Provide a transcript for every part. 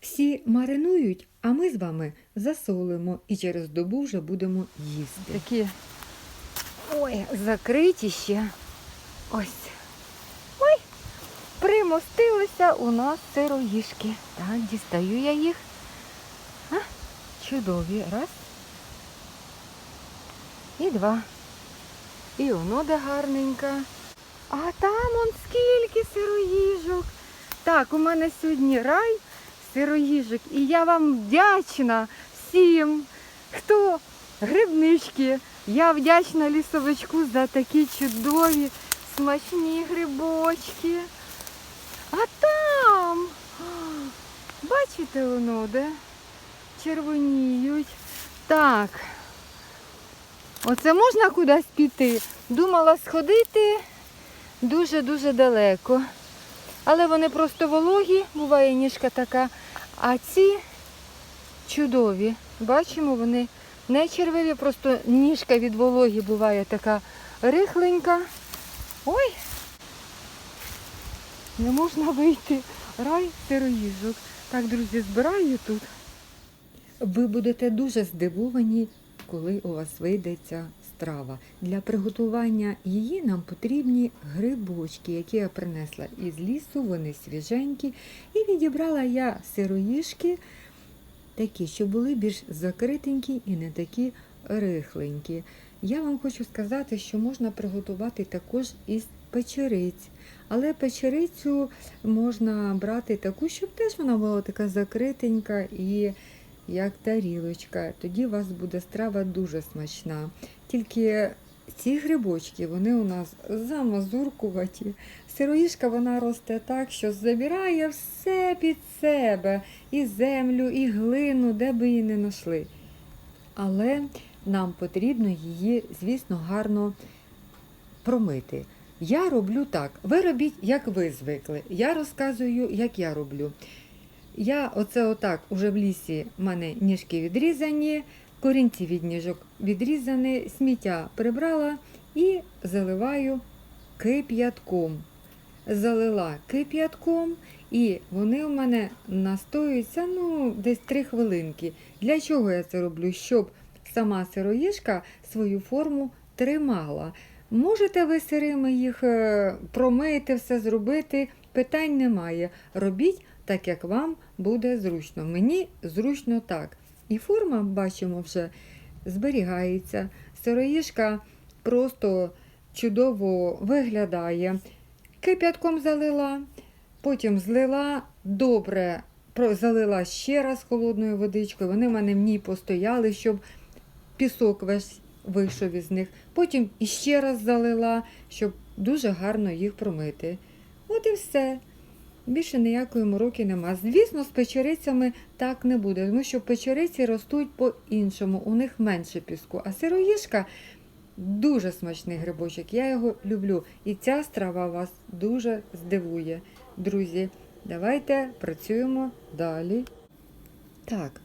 Всі маринують, а ми з вами засолимо і через добу вже будемо їсти. Такі ой, закриті ще. Ось. Ой, примостилися у нас сироїшки. Так, дістаю я їх. А, чудові. Раз. І два. І воно де гарненька. А там он скільки сироїжок. Так, у мене сьогодні рай сироїжок. І я вам вдячна всім, хто грибнички. Я вдячна лісовичку за такі чудові, смачні грибочки. А там, бачите воно, де? Червоніють. Так. Оце можна кудись піти? Думала сходити дуже-дуже далеко. Але вони просто вологі, буває ніжка така. А ці чудові. Бачимо, вони не червиві, просто ніжка від вологі буває така рихленька. Ой! Не можна вийти. Рай сироїжок. Так, друзі, збираю тут. Ви будете дуже здивовані, коли у вас вийде ця страва. Для приготування її нам потрібні грибочки, які я принесла із лісу, вони свіженькі. І відібрала я сироїшки такі, що були більш закритенькі і не такі рихленькі. Я вам хочу сказати, що можна приготувати також із печериць. Але печерицю можна брати таку, щоб теж вона була така закритенька і як тарілочка. Тоді у вас буде страва дуже смачна. Тільки ці грибочки, вони у нас замазуркуваті. Сироїшка вона росте так, що забирає все під себе, і землю, і глину, де би її не знайшли. Але нам потрібно її, звісно, гарно промити. Я роблю так. Ви робіть, як ви звикли. Я розказую, як я роблю. Я оце отак уже в лісі в мене ніжки відрізані, корінці від ніжок відрізані, сміття прибрала і заливаю кип'ятком. Залила кип'ятком, і вони у мене настоюються ну, десь 3 хвилинки. Для чого я це роблю? Щоб сама сироїшка свою форму тримала. Можете ви сирими їх е, промити, все зробити, питань немає. Робіть так, як вам буде зручно. Мені зручно так. І форма, бачимо, вже зберігається. Сироїшка просто чудово виглядає. Кип'ятком залила, потім злила, добре залила ще раз холодною водичкою. Вони в мене в ній постояли, щоб пісок весь вийшов із них. Потім іще раз залила, щоб дуже гарно їх промити. От і все. Більше ніякої мороки нема. Звісно, з печерицями так не буде, тому що печериці ростуть по-іншому, у них менше піску. А сироїшка дуже смачний грибочок, я його люблю. І ця страва вас дуже здивує. Друзі, давайте працюємо далі. Так,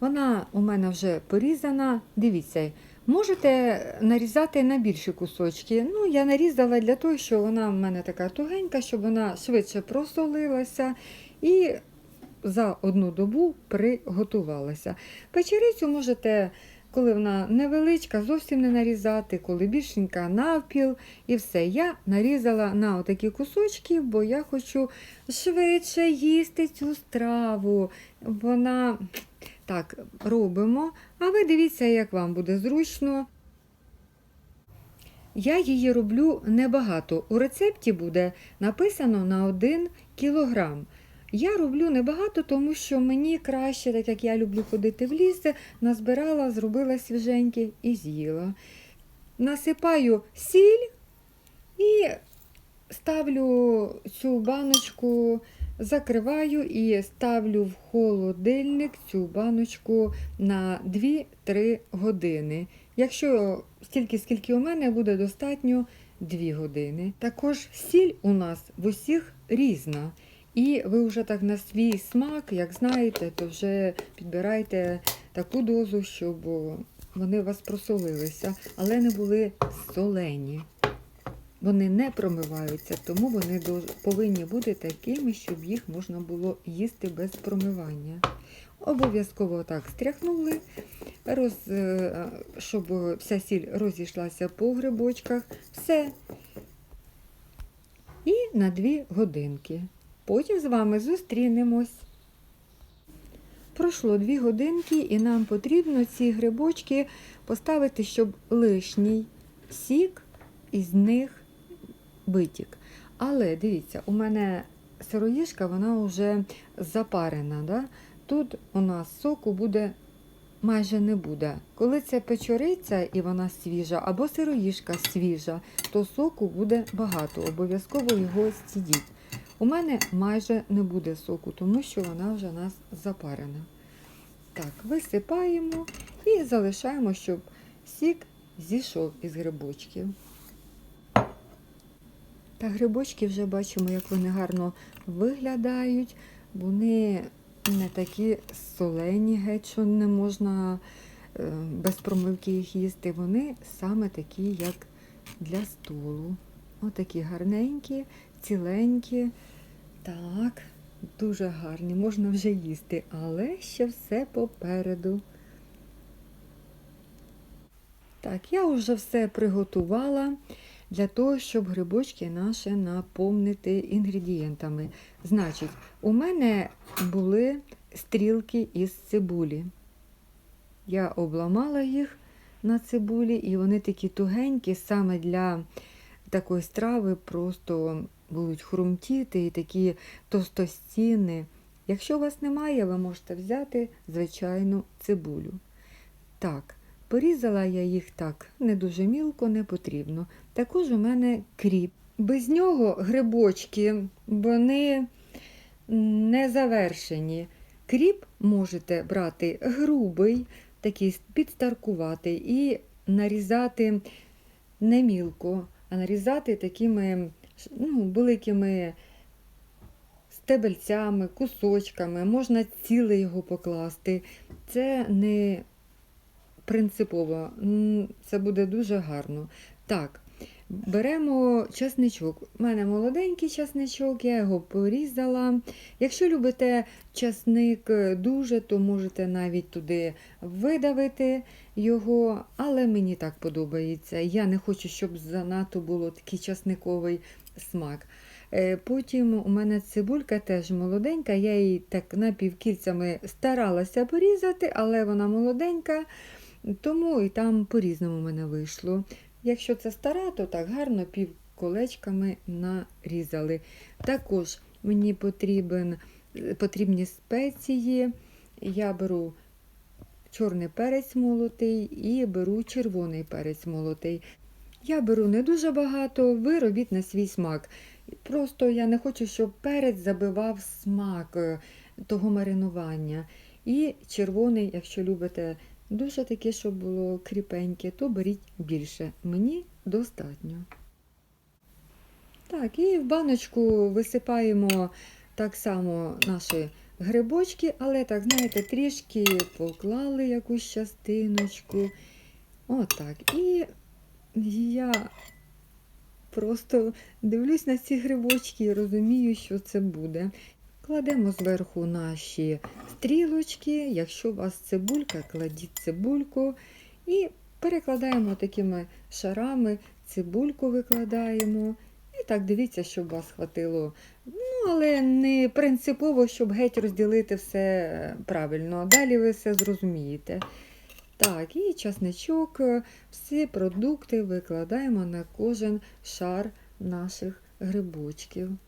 вона у мене вже порізана. Дивіться, можете нарізати на більші кусочки. Ну, я нарізала для того, що вона в мене така тугенька, щоб вона швидше просолилася і за одну добу приготувалася. Печерицю можете, коли вона невеличка, зовсім не нарізати, коли більшенька навпіл і все. Я нарізала на отакі кусочки, бо я хочу швидше їсти цю страву. Вона так робимо. А ви дивіться, як вам буде зручно. Я її роблю небагато. У рецепті буде написано на 1 кілограм. Я роблю небагато, тому що мені краще, так як я люблю ходити в ліс, назбирала, зробила свіженьке і з'їла. Насипаю сіль і ставлю цю баночку, закриваю і ставлю в холодильник цю баночку на 2-3 години. Якщо стільки, скільки у мене, буде достатньо 2 години. Також сіль у нас в усіх різна. І ви вже так на свій смак, як знаєте, то вже підбирайте таку дозу, щоб вони у вас просолилися, але не були солені. Вони не промиваються, тому вони повинні бути такими, щоб їх можна було їсти без промивання. Обов'язково так стряхнули, роз, е, щоб вся сіль розійшлася по грибочках. Все. І на 2 годинки. Потім з вами зустрінемось. Пройшло 2 годинки, і нам потрібно ці грибочки поставити, щоб лишній сік із них витік. Але дивіться, у мене сироїжка, вона вже запарена. Да? Тут у нас соку буде майже не буде. Коли це печориця і вона свіжа, або сироїжка свіжа, то соку буде багато. Обов'язково його стідіть. У мене майже не буде соку, тому що вона вже у нас запарена. Так, висипаємо і залишаємо, щоб сік зійшов із грибочків. Та грибочки вже бачимо, як вони гарно виглядають. Вони не такі солені, геть, що не можна е, без промивки їх їсти. Вони саме такі, як для столу. Отакі гарненькі, ціленькі. Так, дуже гарні, можна вже їсти, але ще все попереду. Так, я вже все приготувала для того, щоб грибочки наші наповнити інгредієнтами. Значить, у мене були стрілки із цибулі. Я обламала їх на цибулі, і вони такі тугенькі, саме для такої страви просто будуть хрумтіти і такі товстостіни. Якщо у вас немає, ви можете взяти звичайну цибулю. Так, порізала я їх так, не дуже мілко, не потрібно. Також у мене кріп. Без нього грибочки, вони не завершені. Кріп можете брати грубий, такий підстаркуватий, і нарізати не мілко, а нарізати такими ну, великими стебельцями, кусочками, можна ціле його покласти. Це не принципово, це буде дуже гарно. Так, беремо часничок. У мене молоденький часничок, я його порізала. Якщо любите часник дуже, то можете навіть туди видавити його, але мені так подобається. Я не хочу, щоб занадто було такий часниковий смак. Е, Потім у мене цибулька теж молоденька, я її так напівкільцями старалася порізати, але вона молоденька, тому і там по-різному в мене вийшло. Якщо це стара, то так гарно півколечками нарізали. Також мені потрібен, потрібні спеції. Я беру чорний перець молотий і беру червоний перець молотий. Я беру не дуже багато, ви робіть на свій смак. Просто я не хочу, щоб перець забивав смак е, того маринування. І червоний, якщо любите дуже таке, щоб було кріпеньке, то беріть більше. Мені достатньо. Так, і в баночку висипаємо так само наші грибочки, але так, знаєте, трішки поклали якусь частиночку. Отак. І я просто дивлюсь на ці грибочки і розумію, що це буде. Кладемо зверху наші стрілочки. Якщо у вас цибулька, кладіть цибульку і перекладаємо такими шарами, цибульку викладаємо. І так дивіться, щоб вас хватило. Ну, але не принципово, щоб геть розділити все правильно. Далі ви все зрозумієте. Так, і часничок, всі продукти викладаємо на кожен шар наших грибочків.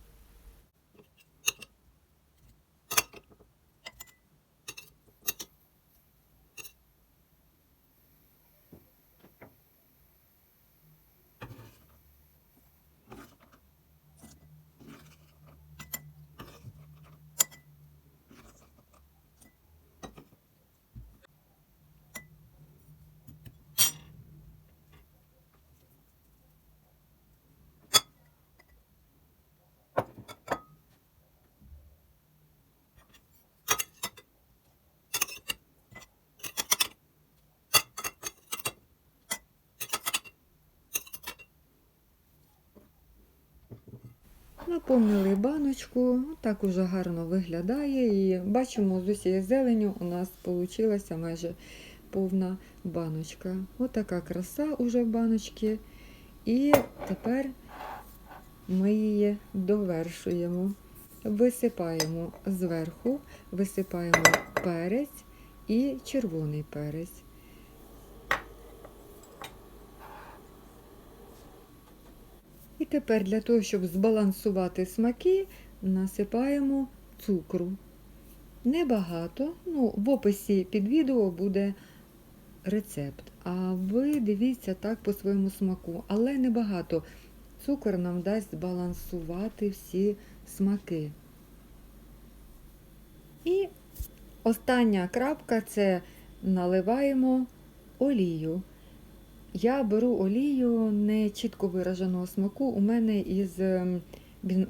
Наповнили баночку, так уже гарно виглядає. І бачимо, з усієї зеленю у нас вийшла майже повна баночка. Ось така краса уже в баночці. І тепер ми її довершуємо. Висипаємо зверху, висипаємо перець і червоний перець. Тепер для того, щоб збалансувати смаки, насипаємо цукру. Небагато, ну, в описі під відео буде рецепт. А ви дивіться так по своєму смаку, але небагато. Цукор нам дасть збалансувати всі смаки. І остання крапка це наливаємо олію. Я беру олію не чітко вираженого смаку, у мене із ем,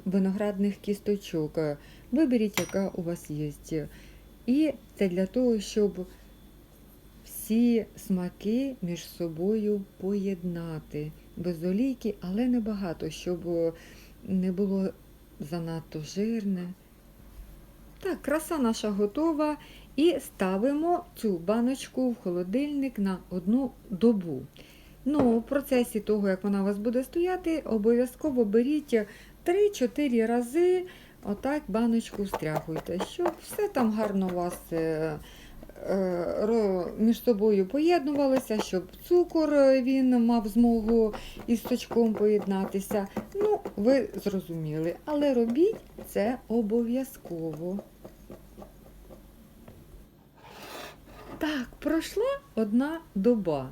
виноградних кісточок. Виберіть, яка у вас є. І це для того, щоб всі смаки між собою поєднати. Без олійки, але небагато, щоб не було занадто жирне. Так, краса наша готова. І ставимо цю баночку в холодильник на одну добу. Ну, в процесі того, як вона у вас буде стояти, обов'язково беріть 3-4 рази, отак баночку встряхуйте, щоб все там гарно у вас е, е, між собою поєднувалося, щоб цукор е, він мав змогу із сочком поєднатися. Ну, ви зрозуміли, але робіть це обов'язково. Так, пройшла одна доба.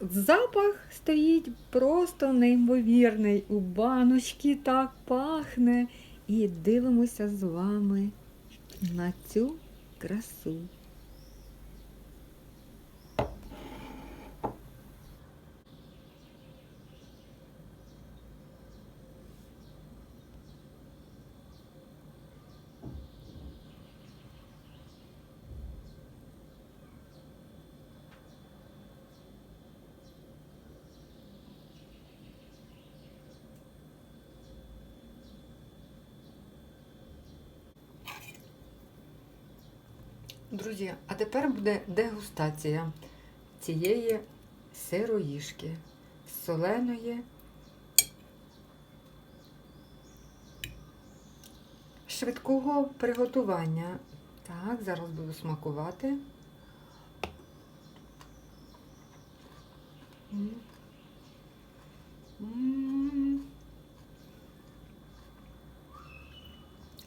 Запах стоїть просто неймовірний. У баночки так пахне. І дивимося з вами на цю красу. Друзі, а тепер буде дегустація цієї сироїшки соленої. Швидкого приготування. Так, зараз буду смакувати.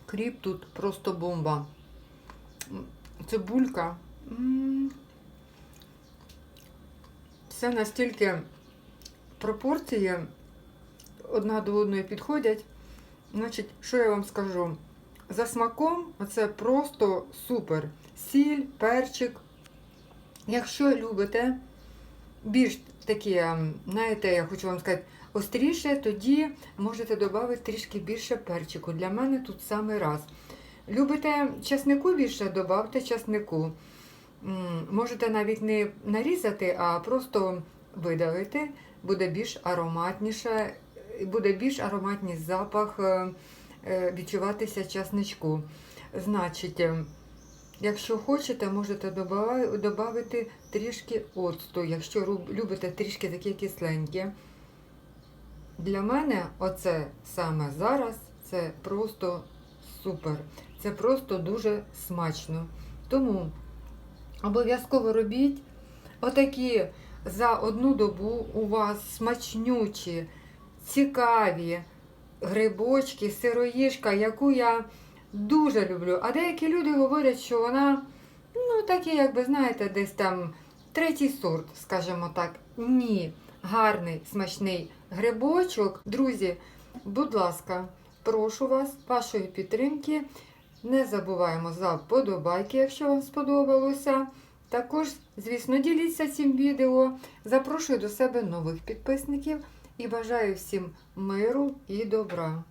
Кріп тут просто бомба. Цибулька. М. Все настільки пропорції одна до одної підходять. Значить, що я вам скажу? За смаком це просто супер. Сіль, перчик. Якщо любите більш такі, ем, знаєте, я хочу вам сказати, остріше, тоді можете додати трішки більше перчику. Для мене тут саме раз. Любите часнику більше, додавте часнику. Можете навіть не нарізати, а просто видавити. Буде більш ароматніше, буде більш ароматний запах е, е, відчуватися часничку. Значить, е, якщо хочете, можете додати трішки оцту, якщо любите трішки такі кисленькі. Для мене оце саме зараз це просто супер. Це просто дуже смачно. Тому обов'язково робіть отакі за одну добу у вас смачнючі, цікаві грибочки, сироїжка, яку я дуже люблю. А деякі люди говорять, що вона, ну, такі, як би знаєте, десь там третій сорт, скажімо так. Ні, гарний, смачний грибочок. Друзі, будь ласка, прошу вас, вашої підтримки. Не забуваємо за вподобайки, якщо вам сподобалося. Також, звісно, діліться цим відео. Запрошую до себе нових підписників і бажаю всім миру і добра.